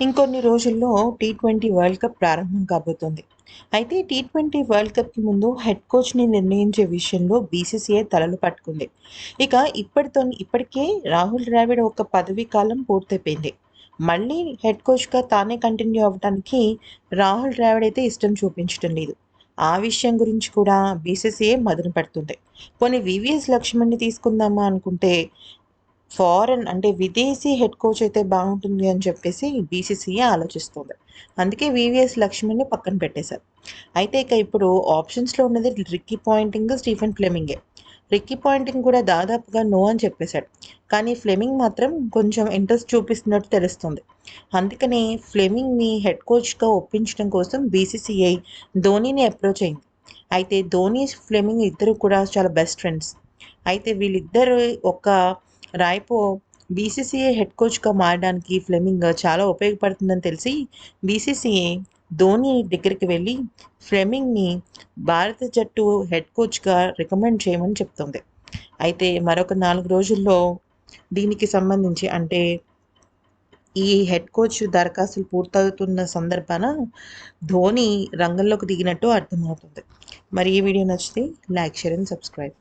ఇంకొన్ని రోజుల్లో T twenty world cup ప్రారంభం కాబోతోంది. అయితే టీ ట్వంటీ వరల్డ్ కప్కి ముందు హెడ్ కోచ్ని నిర్ణయించే విషయంలో బీసీసీఐ తలలు పట్టుకుంది. ఇక ఇప్పటితో ఇప్పటికే రాహుల్ ద్రావిడ్ ఒక పదవీ కాలం పూర్తయిపోయింది. మళ్ళీ హెడ్ కోచ్గా తానే కంటిన్యూ అవ్వడానికి రాహుల్ ద్రావిడ్ అయితే ఇష్టం చూపించడం లేదు. ఆ విషయం గురించి కూడా బీసీసీఐ మదన పడుతుంది. కొన్ని వివిఎస్ లక్ష్మణ్ని తీసుకుందామా అనుకుంటే ఫారెన్ అంటే విదేశీ హెడ్ కోచ్ అయితే బాగుంటుంది అని చెప్పేసి బీసీసీఏ ఆలోచిస్తుంది. అందుకే వివిఎస్ లక్ష్మణ్ని పక్కన పెట్టేశారు. అయితే ఇక ఇప్పుడు ఆప్షన్స్లో ఉన్నది రిక్కీ పాయింటింగ్ స్టీఫెన్ ఫ్లెమింగే రిక్కీ పాయింటింగ్ కూడా దాదాపుగా నో అని చెప్పేశాడు. కానీ ఫ్లెమింగ్ మాత్రం కొంచెం ఇంట్రెస్ట్ చూపిస్తున్నట్టు తెలుస్తుంది. అందుకని ఫ్లెమింగ్ని హెడ్ కోచ్గా ఒప్పించడం కోసం బీసీసీఐ ధోనీని అప్రోచ్ అయింది. అయితే ధోని ఫ్లెమింగ్ ఇద్దరు కూడా చాలా బెస్ట్ ఫ్రెండ్స్ అయితే వీళ్ళిద్దరు ఒక రాయ్పో. బీసీసీఐ హెడ్ కోచ్గా మారడానికి ఫ్లెమింగ్ చాలా ఉపయోగపడుతుందని తెలిసి బీసీసీఐ ధోని దగ్గరికి వెళ్ళి ఫ్లెమింగ్ని భారత జట్టు హెడ్ కోచ్గా రికమెండ్ చేయమని చెప్తుంది. అయితే మరొక నాలుగు రోజుల్లో దీనికి సంబంధించి అంటే ఈ హెడ్ కోచ్ దరఖాస్తులు పూర్తవుతున్న సందర్భాన ధోని రంగంలోకి దిగినట్టు అర్థమవుతుంది. మరి ఈ వీడియో నచ్చితే లైక్ షేర్ అండ్ సబ్స్క్రైబ్.